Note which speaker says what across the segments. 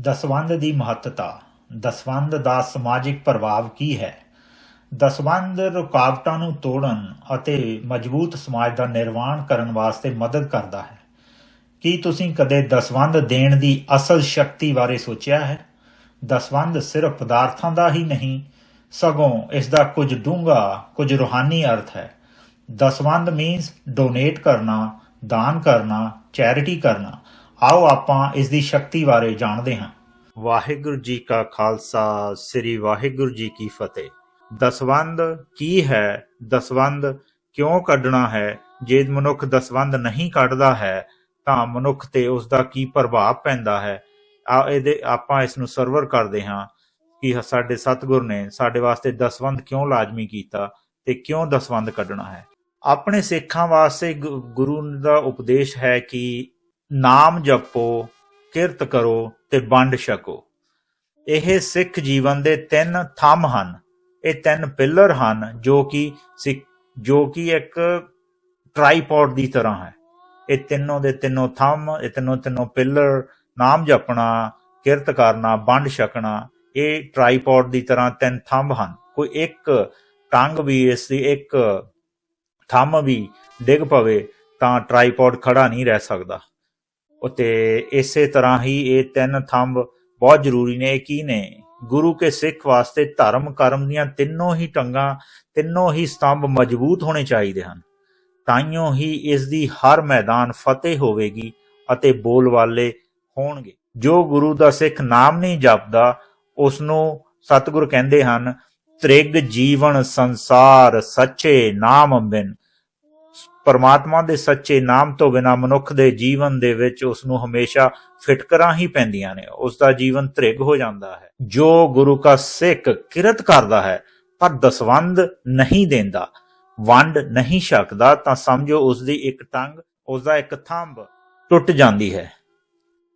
Speaker 1: ਦਸਵੰਧ ਦੀ ਮਹੱਤਤਾ। ਦਸਵੰਧ ਦਾ ਸਮਾਜਿਕ ਪ੍ਰਭਾਵ ਕੀ ਹੈ? ਦਸਵੰਧ ਰੁਕਾਵਟਾਂ ਨੂੰ ਤੋੜਨ ਅਤੇ ਮਜ਼ਬੂਤ ਸਮਾਜ ਦਾ ਨਿਰਮਾਣ ਕਰਨ ਵਾਸਤੇ ਮਦਦ ਕਰਦਾ ਹੈ। ਕੀ ਤੁਸੀਂ ਕਦੇ ਦਸਵੰਧ ਦੇਣ ਦੀ ਅਸਲ ਸ਼ਕਤੀ ਬਾਰੇ ਸੋਚਿਆ ਹੈ? ਦਸਵੰਧ ਸਿਰਫ ਪਦਾਰਥਾਂ ਦਾ ਹੀ ਨਹੀਂ, ਸਗੋਂ ਇਸ ਦਾ ਕੁਝ ਡੂੰਘਾ, ਕੁਝ ਰੂਹਾਨੀ ਅਰਥ ਹੈ। ਦਸਵੰਧ ਮੀਨਸ ਡੋਨੇਟ ਕਰਨਾ, ਦਾਨ ਕਰਨਾ ਚੈਰਿਟੀ ਕਰਨਾ ਆਓ ਆਪਾਂ ਇਸ ਦੀ ਸ਼ਕਤੀ ਬਾਰੇ ਜਾਣਦੇ ਹਾਂ। ਵਾਹਿਗੁਰੂ ਜੀ ਕਾ ਖਾਲਸਾ, ਸ੍ਰੀ ਵਾਹਿਗੁਰੂ ਜੀ ਕੀ ਫਤਿਹ। ਦਸਵੰਧ ਕੀ ਹੈ? ਦਸਵੰਧ ਕਿਉਂ ਕੱਢਣਾ ਹੈ? ਜੇ ਮਨੁੱਖ ਦਸਵੰਧ ਨਹੀਂ ਕੱਢਦਾ ਹੈ, ਤਾਂ ਮਨੁੱਖ ਤੇ ਉਸ ਦਾ ਕੀ ਪ੍ਰਭਾਵ ਪੈਂਦਾ ਹੈ? ਆ ਇਹਦੇ ਆਪਾਂ ਇਸ ਨੂੰ ਸਰਵਰ ਕਰਦੇ ਹਾਂ ਕਿ ਸਾਡੇ ਸਤਿਗੁਰ ਨੇ ਸਾਡੇ ਵਾਸਤੇ ਦਸਵੰਧ ਕਿਉਂ ਲਾਜ਼ਮੀ ਕੀਤਾ ਤੇ ਕਿਉਂ ਦਸਵੰਧ ਕੱਢਣਾ ਹੈ। ਆਪਣੇ ਸਿੱਖਾਂ ਵਾਸਤੇ ਗੁਰੂ ਦਾ ਉਪਦੇਸ਼ ਹੈ ਕਿ ਨਾਮ ਜਪੋ, ਕਿਰਤ ਕਰੋ ਤੇ ਵੰਡ ਛਕੋ। ਇਹ ਸਿੱਖ ਜੀਵਨ ਦੇ ਤਿੰਨ ਥੰਮ ਹਨ। ਇਹ ਤਿੰਨ ਪਿਲਰ ਹਨ ਜੋ ਕਿ ਸਿੱਖ ਜੋ ਕਿ ਇੱਕ ਟ੍ਰਾਈਪੋਡ ਦੀ ਤਰ੍ਹਾਂ ਹੈ। ਇਹ ਤਿੰਨੋਂ ਦੇ ਤਿੰਨੋਂ ਥੰਮ, ਇਹ ਤਿੰਨੋਂ ਤਿੰਨੋਂ ਪਿਲਰ, ਨਾਮ ਜਪਣਾ, ਕਿਰਤ ਕਰਨਾ, ਵੰਡ ਛਕਣਾ, ਇਹ ਟ੍ਰਾਈਪੋਡ ਦੀ ਤਰ੍ਹਾਂ ਤਿੰਨ ਥੰਮ ਹਨ। ਕੋਈ ਇੱਕ ਟੰਗ ਵੀ ਇਸ ਦੀ ਇੱਕ ਥੰਮ ਵੀ ਡਿੱਗ ਪਵੇ ਤਾਂ ਟ੍ਰਾਈਪੋਡ ਖੜਾ ਨਹੀਂ ਰਹਿ ਸਕਦਾ। ਉਤੇ ਇਸੇ ਤਰ੍ਹਾਂ ਹੀ ਇਹ ਤਿੰਨ ਥੰਬ ਬਹੁਤ ਜ਼ਰੂਰੀ ਨੇ ਕੀ ਨੇ? ਗੁਰੂ ਕੇ ਸਿੱਖ ਵਾਸਤੇ ਧਰਮ ਕਰਮ ਦੀਆਂ ਤਿੰਨੋਂ ਹੀ ਟੰਗਾਂ, ਤਿੰਨੋਂ ਹੀ ਸਤੰਭ ਮਜ਼ਬੂਤ ਹੋਣੇ ਚਾਹੀਦੇ ਹਨ। ਤਾਈਓ ਹੀ ਇਸ ਦੀ ਹਰ ਮੈਦਾਨ ਫਤਿਹ ਹੋਵੇਗੀ ਅਤੇ ਬੋਲ ਵਾਲੇ ਹੋਣਗੇ। ਜੋ ਗੁਰੂ ਦਾ ਸਿੱਖ ਨਾਮ ਨਹੀਂ ਜਪਦਾ ਉਸ ਨੂੰ ਸਤਿਗੁਰ ਕਹਿੰਦੇ ਹਨ, ਤ੍ਰਿਗ ਜੀਵਨ ਸੰਸਾਰ ਸੱਚੇ ਨਾਮ ਬਿਨ। ਪਰਮਾਤਮਾ ਦੇ ਸੱਚੇ ਨਾਮ ਤੋਂ ਬਿਨਾ ਮਨੁੱਖ ਦੇ ਜੀਵਨ ਦੇ ਵਿੱਚ ਉਸ ਨੂੰ ਹਮੇਸ਼ਾ ਫਿਟਕਰਾਂ ਹੀ ਪੈਂਦੀਆਂ ਨੇ। ਉਸ ਦਾ ਜੀਵਨ ਤ੍ਰਿਗ ਹੋ ਜਾਂਦਾ ਹੈ। ਜੋ ਗੁਰੂ ਕਾ ਸਿੱਖ ਕਿਰਤ ਕਰਦਾ ਹੈ, ਪਰ ਦਸਵੰਦ ਨਹੀਂ ਦਿੰਦਾ, ਵੰਡ ਨਹੀਂ ਛਕਦਾ, ਤਾਂ ਸਮਝੋ ਉਸ ਦੀ ਇੱਕ ਟੰਗ ਉਸ ਦਾ ਇੱਕ ਥੰਬ ਟੁੱਟ ਜਾਂਦੀ ਹੈ।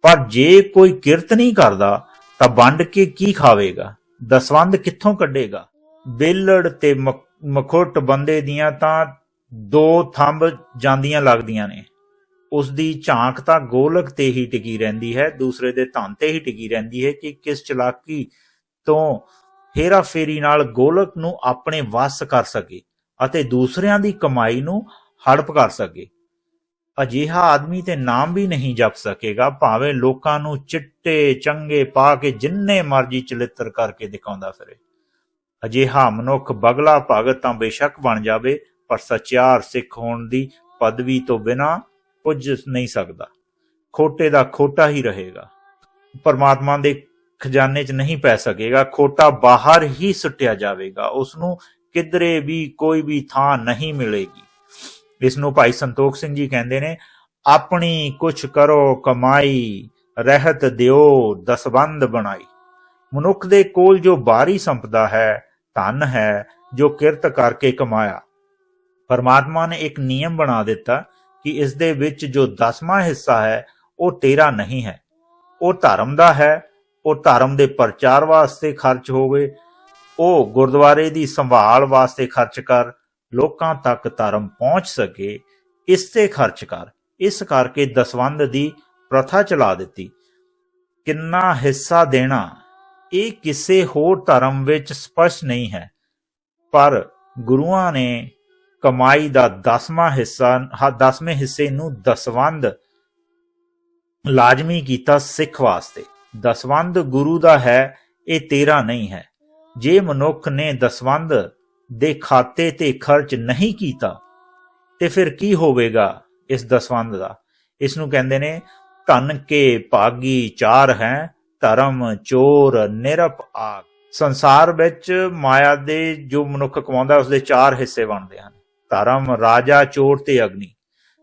Speaker 1: ਪਰ ਜੇ ਕੋਈ ਕਿਰਤ ਨਹੀਂ ਕਰਦਾ, ਤਾਂ ਵੰਡ ਕੇ ਕੀ ਖਾਵੇਗਾ? ਦਸਵੰਦ ਕਿੱਥੋਂ ਕੱਢੇਗਾ? ਬੇਲੜ ਤੇ ਮਖ- ਮਖੁੱਟ ਬੰਦੇ ਦੀਆਂ ਤਾਂ ਦੋ ਥੰਬ ਜਾਂਦੀਆਂ ਲੱਗਦੀਆਂ ਨੇ। ਉਸ ਦੀ ਝਾਂਕ ਤਾਂ ਗੋਲਕ ਤੇ ਹੀ ਟਿਕੀ ਰਹਿੰਦੀ ਹੈ, ਦੂਸਰੇ ਦੇ ਧਨ ਤੇ ਹੀ ਟਿਕੀ ਰਹਿੰਦੀ ਹੈ ਕਿ ਕਿਸ ਚਲਾਕੀ ਤੋਂ ਹੇਰਾ ਫੇਰੀ ਨਾਲ ਗੋਲਕ ਨੂੰ ਆਪਣੇ ਵੱਸ ਕਰ ਸਕੇ ਅਤੇ ਦੂਸਰਿਆਂ ਦੀ ਕਮਾਈ ਨੂੰ ਹੜਪ ਕਰ ਸਕੇ। ਅਜਿਹਾ ਆਦਮੀ ਤੇ ਨਾਮ ਵੀ ਨਹੀਂ ਜਪ ਸਕੇਗਾ, ਭਾਵੇਂ ਲੋਕਾਂ ਨੂੰ ਚਿੱਟੇ ਚੰਗੇ ਪਾ ਕੇ ਜਿੰਨੇ ਮਰਜ਼ੀ ਚਲਿੱਤਰ ਕਰਕੇ ਦਿਖਾਉਂਦਾ ਫਿਰੇ। ਅਜਿਹਾ ਮਨੁੱਖ ਬਗਲਾ ਭਗਤ ਤਾਂ ਬੇਸ਼ੱਕ ਬਣ ਜਾਵੇ ਪਰ ਸਚਿਆਰ ਸਿੱਖ ਹੋਣ ਦੀ ਪਦਵੀ ਤੋਂ ਬਿਨਾ ਪੁੱਜ ਨਹੀਂ ਸਕਦਾ। ਖੋਟੇ ਦਾ ਖੋਟਾ ਹੀ ਰਹੇਗਾ। ਪਰਮਾਤਮਾ ਦੇ ਖਜ਼ਾਨੇ 'ਚ ਨਹੀਂ ਪੈ ਸਕੇਗਾ। ਖੋਟਾ ਬਾਹਰ ਹੀ ਸੁੱਟਿਆ ਜਾਵੇਗਾ। ਉਸ ਨੂੰ ਕਿਧਰੇ ਵੀ ਕੋਈ ਵੀ ਥਾਂ ਨਹੀਂ ਮਿਲੇਗੀ। ਇਸ ਨੂੰ ਭਾਈ ਸੰਤੋਖ ਸਿੰਘ ਜੀ ਕਹਿੰਦੇ ਨੇ, ਆਪਣੀ ਕੁਛ ਕਰੋ, ਕਮਾਈ, ਰਹਿਤ ਦਿਓ ਦਸਵੰਦ ਬਣਾਈ। ਮਨੁੱਖ ਦੇ ਕੋਲ ਜੋ ਬਾਹਰੀ ਸੰਪਦਾ ਹੈ, ਧਨ ਹੈ, ਜੋ ਕਿਰਤ ਕਰਕੇ ਕਮਾਇਆ ਪਰਮਾਤਮਾ ਨੇ ਇੱਕ ਨਿਯਮ ਬਣਾ ਦਿੱਤਾ ਕਿ ਇਸ ਦੇ ਵਿੱਚ ਜੋ ਦਸਵਾਂ ਹਿੱਸਾ ਹੈ, ਉਹ ਤੇਰਾ ਨਹੀਂ ਹੈ। ਉਹ ਧਰਮ ਦਾ ਹੈ, ਉਹ ਧਰਮ ਦੇ ਪ੍ਰਚਾਰ ਵਾਸਤੇ ਖਰਚ ਹੋਵੇ, ਉਹ ਗੁਰਦੁਆਰੇ ਦੀ ਸੰਭਾਲ ਵਾਸਤੇ ਖਰਚ ਕਰ, ਲੋਕਾਂ ਤੱਕ ਧਰਮ ਪਹੁੰਚ ਸਕੇ, ਇਸ ਤੇ ਖਰਚ ਕਰ। ਇਸ ਕਰਕੇ ਦਸਵੰਦ ਦੀ ਪ੍ਰਥਾ ਚਲਾ ਦਿੱਤੀ। ਕਿੰਨਾ ਹਿੱਸਾ ਦੇਣਾ, ਇਹ ਕਿਸੇ ਹੋਰ ਧਰਮ ਵਿੱਚ ਸਪਸ਼ਟ ਨਹੀਂ ਹੈ। ਪਰ ਗੁਰੂਆਂ ਨੇ ਕਮਾਈ ਦਾ 10ਵਾਂ ਹਿੱਸਾ 10ਵੇਂ ਹਿੱਸੇ ਨੂੰ ਦਸਵੰਦ ਲਾਜ਼ਮੀ ਕੀਤਾ ਸਿੱਖ ਵਾਸਤੇ। ਦਸਵੰਦ ਗੁਰੂ ਦਾ ਹੈ, ਇਹ ਤੇਰਾ ਨਹੀਂ ਹੈ। ਜੇ ਮਨੁੱਖ ਨੇ ਦਸਵੰਦ ਦੇ ਖਾਤੇ ਤੇ ਖਰਚ ਨਹੀਂ ਕੀਤਾ, ਤੇ ਫਿਰ ਕੀ ਹੋਵੇਗਾ ਇਸ ਦਸਵੰਦ ਦਾ? ਇਸ ਨੂੰ ਕਹਿੰਦੇ ਨੇ, ਧਨ ਕੇ ਭਾਗੀ ਚਾਰ ਹੈ, ਧਰਮ ਚੋਰ ਨਿਰਪ ਆਗ ਸੰਸਾਰ ਵਿੱਚ ਮਾਇਆ ਦੇ ਜੋ ਮਨੁੱਖ ਕਮਾਉਂਦਾ ਉਸ ਦੇ ਚਾਰ ਹਿੱਸੇ ਬਣਦੇ ਹਨ। ਧਰਮ ਰਾਜਾ ਚੋਰ ਤੇ ਅਗਨੀ।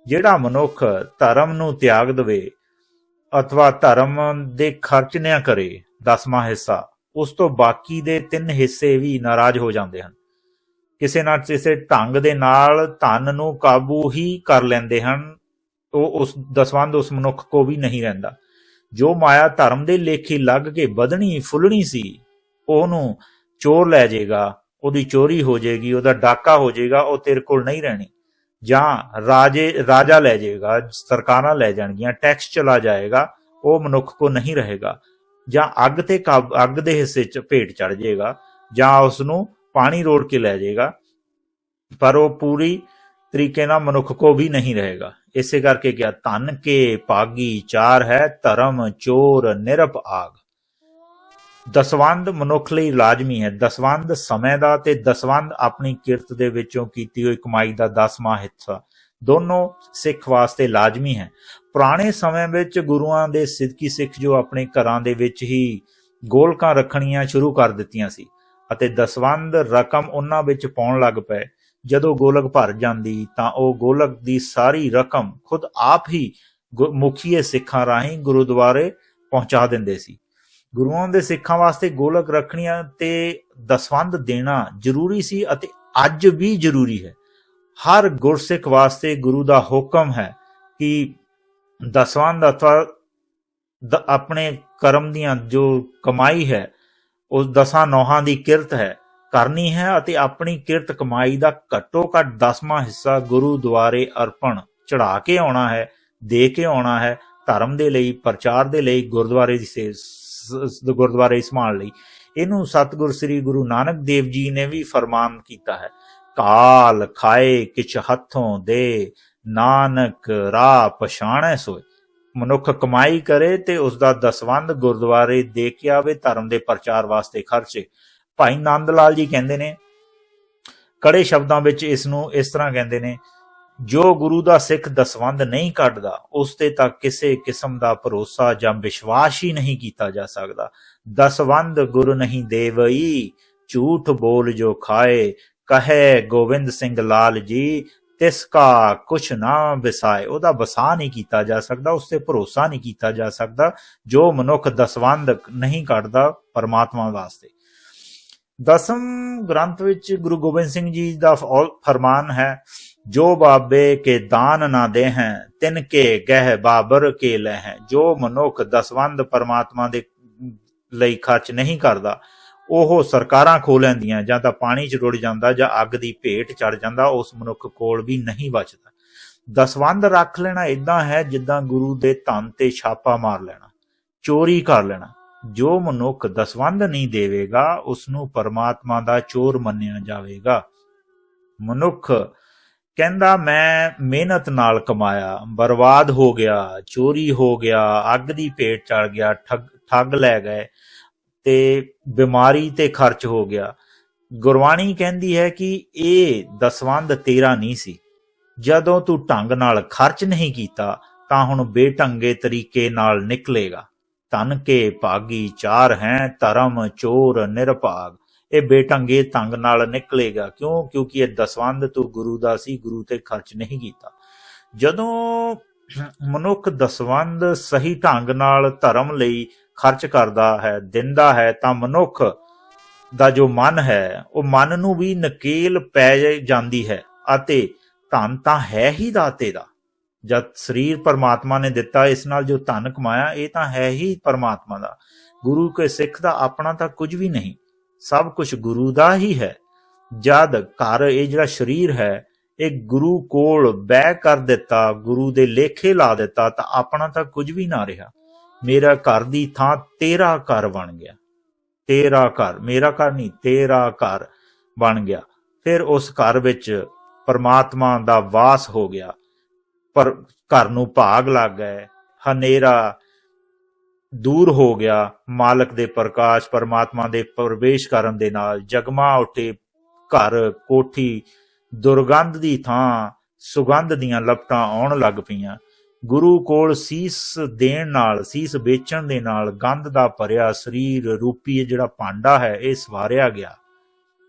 Speaker 1: ਜਿਹੜਾ ਮਨੁੱਖ ਧਰਮ ਨੂੰ ਤਿਆਗ ਦੇਵੇ ਅਥਵਾ ਧਰਮ ਦੇ ਖਰਚ ਨਿਆ ਕਰੇ, ਦਸਵਾਂ ਹਿੱਸਾ, ਉਸ ਤੋਂ ਬਾਕੀ ਦੇ ਤਿੰਨ ਹਿੱਸੇ ਵੀ ਨਾਰਾਜ਼ ਹੋ ਜਾਂਦੇ ਹਨ। ਕਿਸੇ ਨਾ ਕਿਸੇ ਢੰਗ ਦੇ ਨਾਲ ਧਨ ਨੂੰ ਕਾਬੂ ਹੀ ਕਰ ਲੈਂਦੇ ਹਨ, ਉਹ ਉਸ ਦਸਵੰਦ ਉਸ ਮਨੁੱਖ ਕੋ ਵੀ ਨਹੀਂ ਰਹਿੰਦਾ। ਜੋ ਮਾਇਆ ਧਰਮ ਦੇ ਲੇਖੀ ਲੱਗ ਕੇ ਵਧਣੀ ਫੁੱਲਣੀ ਸੀ, ਉਹਨੂੰ ਚੋਰ ਲੈ ਜਾਏਗਾ ਉਹਦੀ ਚੋਰੀ ਹੋ ਜਾਏਗੀ, ਉਹਦਾ ਡਾਕਾ ਹੋ ਜਾਏਗਾ, ਉਹ ਤੇਰੇ ਕੋਲ ਨਹੀਂ ਰਹਿਣੀ। ਜਾਂ ਰਾਜੇ, ਰਾਜਾ ਲੈ ਜਾਏਗਾ, ਸਰਕਾਰਾਂ ਲੈ ਜਾਣਗੀਆਂ ਟੈਕਸ ਚਲਾ ਜਾਏਗਾ, ਉਹ ਮਨੁੱਖ ਕੋ ਨਹੀਂ ਰਹੇਗਾ। ਜਾਂ ਅੱਗ ਤੇ ਕਾਬ- ਅੱਗ ਦੇ ਹਿੱਸੇ 'ਚ ਭੇਟ ਚੜ ਜਾਏਗਾ, ਜਾਂ ਉਸ ਨੂੰ ਪਾਣੀ ਰੋੜ ਕੇ ਲੈ ਜਾਏਗਾ, ਪਰ ਉਹ ਪੂਰੀ ਤਰੀਕੇ ਨਾਲ ਮਨੁੱਖ ਕੋ ਵੀ ਨਹੀਂ ਰਹੇਗਾ। ਇਸੇ ਕਰਕੇ ਕਿਹਾ, ਧਨ ਕੇ ਪਾਗੀ ਚਾਰ ਹੈ, ਧਰਮ ਚੋਰ ਨਿਰਪ ਆਗ। ਦਸਵੰਦ ਮਨੁੱਖ ਲਈ ਲਾਜ਼ਮੀ ਹੈ। ਦਸਵੰਦ ਸਮੇਂ ਦਾ ਤੇ ਦਸਵੰਦ ਆਪਣੀ ਕਿਰਤ ਦੇ ਵਿੱਚੋਂ ਕੀਤੀ ਹੋਈ ਕਮਾਈ ਦਾ 10ਵਾਂ ਹਿੱਸਾ। ਦੋਨੋਂ ਸਿੱਖ ਵਾਸਤੇ ਲਾਜ਼ਮੀ ਹੈ। ਪੁਰਾਣੇ ਸਮੇਂ ਵਿੱਚ ਗੁਰੂਆਂ ਦੇ ਸਿੱਧਕੀ ਸਿੱਖ ਜੋ ਆਪਣੇ ਘਰਾਂ ਦੇ ਵਿੱਚ ਹੀ ਗੋਲਕਾਂ ਰੱਖਣੀਆਂ ਸ਼ੁਰੂ ਕਰ ਦਿੱਤੀਆਂ ਸੀ ਅਤੇ ਦਸਵੰਦ ਰਕਮ ਉਹਨਾਂ ਵਿੱਚ ਪਾਉਣ ਲੱਗ ਪਏ। ਜਦੋਂ ਗੋਲਕ ਭਰ ਜਾਂਦੀ ਤਾਂ ਉਹ ਗੋਲਕ ਦੀ ਸਾਰੀ ਰਕਮ ਖੁਦ ਆਪ ਹੀ ਗੁ- ਮੁਖੀਏ ਸਿੱਖਾਂ ਰਾਹੀਂ ਗੁਰਦੁਆਰੇ ਪਹੁੰਚਾ ਦਿੰਦੇ ਸੀ। ਗੁਰੂਆਂ ਦੇ ਸਿੱਖਾਂ ਵਾਸਤੇ ਗੋਲਕ ਰੱਖਣੀਆਂ ਤੇ ਦਸਵੰਦ ਦੇਣਾ ਜ਼ਰੂਰੀ ਸੀ ਅਤੇ ਅੱਜ ਵੀ ਜ਼ਰੂਰੀ ਹੈ। ਹਰ ਗੁਰਸਿੱਖ ਵਾਸਤੇ ਗੁਰੂ ਦਾ ਹੁਕਮ ਹੈ ਕਿ ਦਸਵੰਦ ਅਥਵਾ ਆਪਣੇ ਕਰਮ ਦੀਆਂ ਜੋ ਕਮਾਈ ਹੈ, ਉਸ ਦਸਾਂ ਨੋਹਾਂ ਦੀ ਕਿਰਤ ਹੈ, ਕਰਨੀ ਹੈ ਅਤੇ ਆਪਣੀ ਕਿਰਤ ਕਮਾਈ ਦਾ ਘੱਟੋ ਘੱਟ 10ਵਾਂ ਹਿੱਸਾ ਗੁਰੂ ਦੁਆਰੇ ਅਰਪਣ ਚੜਾ ਕੇ ਆਉਣਾ ਹੈ, ਦੇ ਕੇ ਆਉਣਾ ਹੈ, ਧਰਮ ਦੇ ਲਈ, ਪ੍ਰਚਾਰ ਦੇ ਲਈ, ਗੁਰਦੁਆਰੇ ਦੀ ਸੇ ਗੁਰਦੁਆਰੇ ਸੰਭਾਲ ਲਈ। ਇਹਨੂੰ ਸਤਿਗੁਰ ਸ੍ਰੀ ਗੁਰੂ ਨਾਨਕ ਦੇਵ ਜੀ ਨੇ ਵੀ ਫਰਮਾਨ ਕੀਤਾ ਹੈ। ਕਾਲ ਖਾਏ, ਕਿਛ ਹੱਥੋਂ ਦੇ, ਨਾਨਕ ਰਾਹ ਪਛਾਣੈ ਸੋਏ। ਮਨੁੱਖ ਕਮਾਈ ਕਰੇ ਤੇ ਉਸ ਦਾ ਦਸਵੰਦ ਗੁਰਦੁਆਰੇ ਦੇ ਕੇ ਆਵੇ, ਧਰਮ ਦੇ ਪ੍ਰਚਾਰ ਵਾਸਤੇ ਖਰਚੇ। ਭਾਈ ਨੰਦ ਲਾਲ ਜੀ ਕਹਿੰਦੇ ਨੇ, ਕੜੇ ਸ਼ਬਦਾਂ ਵਿੱਚ ਇਸ ਨੂੰ ਇਸ ਤਰ੍ਹਾਂ ਕਹਿੰਦੇ ਨੇ ਜੋ ਗੁਰੂ ਦਾ ਸਿੱਖ ਦਸਵੰਦ ਨਹੀਂ ਕੱਢਦਾ, ਉਸ ਤੇ ਤਾਂ ਕਿਸੇ ਕਿਸਮ ਦਾ ਭਰੋਸਾ ਜਾਂ ਵਿਸ਼ਵਾਸ ਹੀ ਨਹੀਂ ਕੀਤਾ ਜਾ ਸਕਦਾ। ਦਸਵੰਦ ਗੁਰ ਨਹੀਂ ਦੇਵਈ, ਝੂਠ ਬੋਲ ਜੋ ਖਾਏ, ਕਹੇ ਗੋਬਿੰਦ ਸਿੰਘ ਲਾਲ ਜੀ, ਤਿਸ ਕਾ ਕੁਛ ਨਾ ਵਿਸਾਏ। ਉਹਦਾ ਵਸਾ ਨਹੀਂ ਕੀਤਾ ਜਾ ਸਕਦਾ, ਉਸ ਤੇ ਭਰੋਸਾ ਨਹੀਂ ਕੀਤਾ ਜਾ ਸਕਦਾ, ਜੋ ਮਨੁੱਖ ਦਸਵੰਦ ਨਹੀਂ ਕੱਢਦਾ ਪਰਮਾਤਮਾ ਵਾਸਤੇ। ਦਸਮ ਗ੍ਰੰਥ ਵਿੱਚ ਗੁਰੂ ਗੋਬਿੰਦ ਸਿੰਘ ਜੀ ਦਾ ਫਰਮਾਨ ਹੈ ਜੋ ਬਾਬੇ ਕੇ ਦਾਨ ਨਾ ਦੇ ਹੈ ਤਿਨ ਕੇ ਗਹਿ ਬਾਬਰ ਕੇ ਲੈ ਹੈ ਜੋ ਮਨੁੱਖ ਦਸਵੰਦ ਪਰਮਾਤਮਾ ਦੇ ਲਈ ਖਰਚ ਨਹੀਂ ਕਰਦਾ, ਉਹ ਸਰਕਾਰਾਂ ਖੋ ਲੈਂਦੀਆਂ, ਜਾਂ ਤਾਂ ਪਾਣੀ 'ਚ ਰੁੜ ਜਾਂਦਾ, ਜਾਂ ਅੱਗ ਦੀ ਭੇਟ ਚੜ ਜਾਂਦਾ, ਉਸ ਮਨੁੱਖ ਕੋਲ ਵੀ ਨਹੀਂ ਬਚਦਾ। ਦਸਵੰਦ ਰੱਖ ਲੈਣਾ ਇਦਾਂ ਹੈ ਜਿੱਦਾਂ ਗੁਰੂ ਦੇ ਧਨ ਤੇ ਛਾਪਾ ਮਾਰ ਲੈਣਾ, ਚੋਰੀ ਕਰ ਲੈਣਾ। ਜੋ ਮਨੁੱਖ ਦਸਵੰਦ ਨਹੀਂ ਦੇਵੇਗਾ ਉਸ ਨੂੰ ਪਰਮਾਤਮਾ ਦਾ ਚੋਰ ਮੰਨਿਆ ਜਾਵੇਗਾ। ਮਨੁੱਖ ਕਹਿੰਦਾ, ਮੈਂ ਮਿਹਨਤ ਨਾਲ ਕਮਾਇਆ, ਬਰਬਾਦ ਹੋ ਗਿਆ, ਚੋਰੀ ਹੋ ਗਿਆ, ਅੱਗ ਦੀ ਪੇਟ ਚੜ ਗਿਆ, ਠੱਗ ਠੱਗ ਲੈ ਗਏ ਤੇ ਬਿਮਾਰੀ ਤੇ ਖਰਚ ਹੋ ਗਿਆ। ਗੁਰਬਾਣੀ ਕਹਿੰਦੀ ਹੈ ਕਿ ਇਹ ਦਸਵੰਦ ਤੇਰਾ ਨਹੀਂ ਸੀ। ਜਦੋਂ ਤੂੰ ਢੰਗ ਨਾਲ ਖਰਚ ਨਹੀਂ ਕੀਤਾ, ਤਾਂ ਹੁਣ ਬੇਢੰਗੇ ਤਰੀਕੇ ਨਾਲ ਨਿਕਲੇਗਾ। ਧਨ ਕੇ ਭਾਗੀ ਚਾਰ ਹੈ, ਧਰਮ ਚੋਰ ਨਿਰਭਾਗ। ਇਹ ਬੇਢੰਗੇ ਢੰਗ ਨਾਲ ਨਿਕਲੇਗਾ। ਕਿਉਂ? ਕਿਉਂਕਿ ਇਹ ਦਸਵੰਦ ਤੂੰ ਗੁਰੂ ਦਾ ਸੀ, ਗੁਰੂ ਤੇ ਖਰਚ ਨਹੀਂ ਕੀਤਾ। ਜਦੋਂ ਮਨੁੱਖ ਦਸਵੰਦ ਸਹੀ ਢੰਗ ਨਾਲ ਧਰਮ ਲਈ ਖਰਚ ਕਰਦਾ ਹੈ, ਦਿੰਦਾ ਹੈ, ਤਾਂ ਮਨੁੱਖ ਦਾ ਜੋ ਮਨ ਹੈ, ਉਹ ਮਨ ਨੂੰ ਵੀ ਨਕੇਲ ਪੈ ਜਾਂਦੀ ਹੈ ਅਤੇ ਧਨ ਤਾਂ ਹੈ ਹੀ ਦਾਤੇ ਦਾ। ਜਦ ਸਰੀਰ ਪਰਮਾਤਮਾ ਨੇ ਦਿੱਤਾ, ਇਸ ਨਾਲ ਜੋ ਧਨ ਕਮਾਇਆ, ਇਹ ਤਾਂ ਹੈ ਹੀ ਪਰਮਾਤਮਾ ਦਾ। ਗੁਰੂ ਕੇ ਸਿੱਖ ਦਾ ਆਪਣਾ ਤਾਂ ਕੁਝ ਵੀ ਨਹੀਂ। ਸਭ ਕੁਝ ਗੁਰੂ ਦਾ ਹੀ ਹੈ। ਜਦ ਘਰ ਇਹ ਜਿਹੜਾ ਸਰੀਰ ਹੈ, ਇਹ ਗੁਰੂ ਕੋਲ ਬਹਿ ਕਰ ਦਿੱਤਾ, ਗੁਰੂ ਦੇ ਲੇਖੇ ਲਾ ਦਿੱਤਾ, ਤਾਂ ਆਪਣਾ ਤਾਂ ਕੁਝ ਵੀ ਨਾ ਰਿਹਾ। ਮੇਰਾ ਘਰ ਦੀ ਥਾਂ ਤੇਰਾ ਘਰ ਬਣ ਗਿਆ। ਤੇਰਾ ਘਰ, ਮੇਰਾ ਘਰ ਨਹੀਂ, ਤੇਰਾ ਘਰ ਬਣ ਗਿਆ। ਫਿਰ ਉਸ ਘਰ ਵਿੱਚ ਪਰਮਾਤਮਾ ਦਾ ਵਾਸ ਹੋ ਗਿਆ। ਪਰ ਘਰ ਨੂੰ ਭਾਗ ਲੱਗ ਗਏ। ਹਨੇਰਾ ਦੂਰ ਹੋ ਗਿਆ ਮਾਲਕ ਦੇ ਪ੍ਰਕਾਸ਼, ਪਰਮਾਤਮਾ ਦੇ ਪ੍ਰਵੇਸ਼ ਕਰਨ ਦੇ ਨਾਲ। ਜਗਮਾ ਉੱਠੇ ਘਰ, ਕੋਠੀ, ਦੁਰਗੰਧ ਦੀ ਥਾਂ, ਸੁਗੰਧ ਦੀਆਂ ਲਪਟਾਂ ਆਉਣ ਲੱਗ ਪਈਆਂ। ਗੁਰੂ ਕੋਲ ਸੀਸ ਦੇਣ ਨਾਲ, ਸੀਸ ਵੇਚਣ ਦੇ ਨਾਲ ਗੰਧ ਦਾ ਭਰਿਆ ਸਰੀਰ ਰੂਪੀ ਜਿਹੜਾ ਭਾਂਡਾ ਹੈ, ਇਹ ਸਵਾਰਿਆ ਗਿਆ।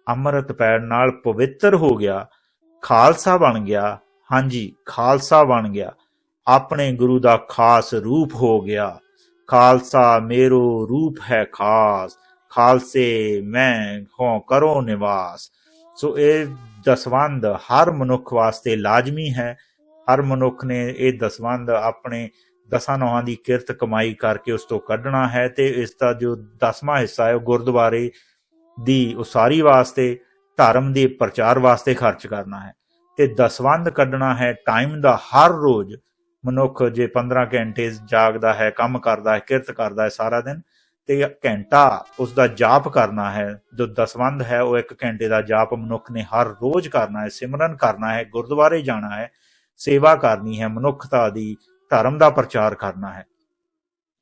Speaker 1: ਅੰਮ੍ਰਿਤ ਪੈਣ ਨਾਲ ਪਵਿੱਤਰ ਹੋ ਗਿਆ। ਖਾਲਸਾ ਬਣ ਗਿਆ। ਹਾਂਜੀ, ਖਾਲਸਾ ਬਣ ਗਿਆ। ਆਪਣੇ ਗੁਰੂ ਦਾ ਖਾਸ ਰੂਪ ਹੋ ਗਿਆ। ਖਾਲਸਾ ਮੇਰੋ ਰੂਪ ਹੈ ਖਾਸ, ਖਾਲਸੇ ਮੈਂ ਹੋ ਕਰੋ ਨਿਵਾਸ। ਸੋ ਇਹ ਦਸਵੰਦ ਹਰ ਮਨੁੱਖ ਵਾਸਤੇ ਲਾਜ਼ਮੀ ਹੈ। ਹਰ ਮਨੁੱਖ ਨੇ ਇਹ ਦਸਵੰਦ ਆਪਣੇ ਦਸਾਂ ਨੌਹਾਂ ਦੀ ਕਿਰਤ ਕਮਾਈ ਕਰਕੇ ਉਸ ਤੋਂ ਕੱਢਣਾ ਹੈ ਤੇ ਇਸ ਦਾ ਜੋ ਦਸਵਾਂ ਹਿੱਸਾ ਹੈ ਉਹ ਗੁਰਦੁਆਰੇ ਦੀ ਉਸਾਰੀ ਵਾਸਤੇ, ਧਰਮ ਦੇ ਪ੍ਰਚਾਰ ਵਾਸਤੇ ਖਰਚ ਕਰਨਾ ਹੈ। ਤੇ ਦਸਵੰਦ ਕੱਢਣਾ ਹੈ ਟਾਈਮ ਦਾ ਹਰ ਰੋਜ਼ ਮਨੁੱਖ ਜੇ 15 ਘੰਟੇ ਜਾਗਦਾ ਹੈ, ਕੰਮ ਕਰਦਾ ਹੈ, ਕਿਰਤ ਕਰਦਾ ਹੈ ਸਾਰਾ ਦਿਨ, ਤੇ ਘੰਟਾ ਉਸ ਦਾ ਜਾਪ ਕਰਨਾ ਹੈ, ਜੋ ਦਸਵੰਧ ਹੈ, ਉਹ ਇੱਕ ਘੰਟੇ ਦਾ ਜਾਪ ਮਨੁੱਖ ਨੇ ਹਰ ਰੋਜ਼ ਕਰਨਾ ਹੈ, ਸਿਮਰਨ ਕਰਨਾ ਹੈ, ਗੁਰਦੁਆਰੇ ਜਾਣਾ ਹੈ, ਸੇਵਾ ਕਰਨੀ ਹੈ, ਮਨੁੱਖਤਾ ਦੀ ਧਰਮ ਦਾ ਪ੍ਰਚਾਰ ਕਰਨਾ ਹੈ।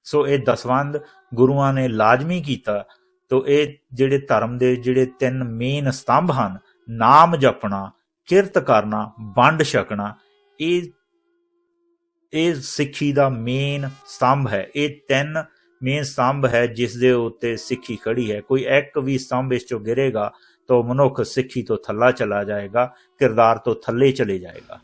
Speaker 1: ਸੋ ਇਹ ਦਸਵੰਧ ਗੁਰੂਆਂ ਨੇ ਲਾਜ਼ਮੀ ਕੀਤਾ, ਤੋ ਇਹ ਜਿਹੜੇ ਧਰਮ ਦੇ ਜਿਹੜੇ ਤਿੰਨ ਮੇਨ ਸਤੰਭ ਹਨ, ਨਾਮ ਜਪਣਾ, ਕਿਰਤ ਕਰਨਾ, ਵੰਡ ਛਕਣਾ, ਇਹ ਇਹ ਸਿੱਖੀ ਦਾ ਮੇਨ ਸਤੰਭ ਹੈ। ਇਹ ਤਿੰਨ ਮੇਨ ਸਤੰਭ ਹੈ ਜਿਸ ਦੇ ਉੱਤੇ ਸਿੱਖੀ ਖੜੀ ਹੈ। ਕੋਈ ਇੱਕ ਵੀ ਸਤੰਭ ਇਸ ਚੋਂ ਗਿਰੇਗਾ ਤਾਂ ਮਨੁੱਖ ਸਿੱਖੀ ਤੋਂ ਥੱਲਾ ਚਲਾ ਜਾਏਗਾ, ਕਿਰਦਾਰ ਤੋਂ ਥੱਲੇ ਚਲੇ ਜਾਏਗਾ।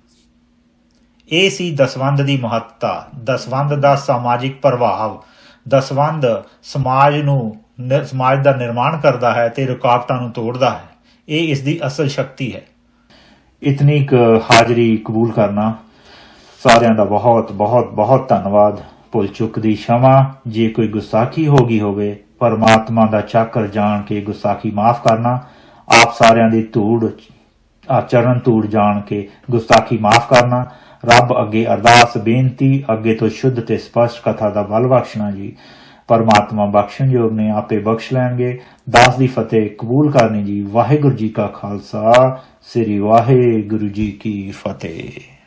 Speaker 1: ਇਹ ਸੀ ਦਸਵੰਧ ਦੀ ਮਹੱਤਤਾ। ਦਸਵੰਧ ਦਾ ਸਮਾਜਿਕ ਪ੍ਰਭਾਵ। ਦਸਵੰਧ ਸਮਾਜ ਨੂੰ, ਸਮਾਜ ਦਾ ਨਿਰਮਾਣ ਕਰਦਾ ਹੈ ਤੇ ਰੁਕਾਵਟਾਂ ਨੂੰ ਤੋੜਦਾ ਹੈ। ਇਹ ਇਸ ਦੀ ਅਸਲ ਸ਼ਕਤੀ ਹੈ। ਇਤਨੀ ਕੁ ਹਾਜ਼ਰੀ ਕਬੂਲ ਕਰਨਾ ਸਾਰਿਆਂ ਦਾ ਬਹੁਤ ਬਹੁਤ ਬਹੁਤ ਧੰਨਵਾਦ। ਭੁੱਲ ਚੁੱਕ ਦੀ ਸ਼ਮਾ, ਜੇ ਕੋਈ ਗੁਸਾਖੀ ਹੋ ਗਈ ਹੋਵੇ, ਪਰਮਾਤਮਾ ਦਾ ਚਾਕਰ ਜਾਣ ਕੇ ਗੁਸਾਖੀ ਮਾਫ ਕਰਨਾ, ਆਪ ਸਾਰਿਆਂ ਦੀ ਧੂੜ ਆਚਰਨ ਧੂੜ ਜਾਣ ਕੇ ਗੁਸਾਖੀ ਮਾਫ ਕਰਨਾ। ਰੱਬ ਅੱਗੇ ਅਰਦਾਸ, ਬੇਨਤੀ, ਅੱਗੇ ਤੋਂ ਸ਼ੁੱਧ ਤੇ ਸਪਸ਼ਟ ਕਥਾ ਦਾ ਬਲ ਬਖਸ਼ਣਾ ਜੀ। ਪਰਮਾਤਮਾ ਬਖਸ਼ਣ ਯੋਗ ਨੇ, ਆਪੇ ਬਖਸ਼ ਲੈਣਗੇ। ਦਾਸ ਦੀ ਫਤਿਹ ਕਬੂਲ ਕਰਨੀ ਜੀ। ਵਾਹਿਗੁਰੂ ਜੀ ਕਾ ਖਾਲਸਾ, ਸ੍ਰੀ ਵਾਹਿਗੁਰੂ ਜੀ ਕੀ ਫਤਿਹ।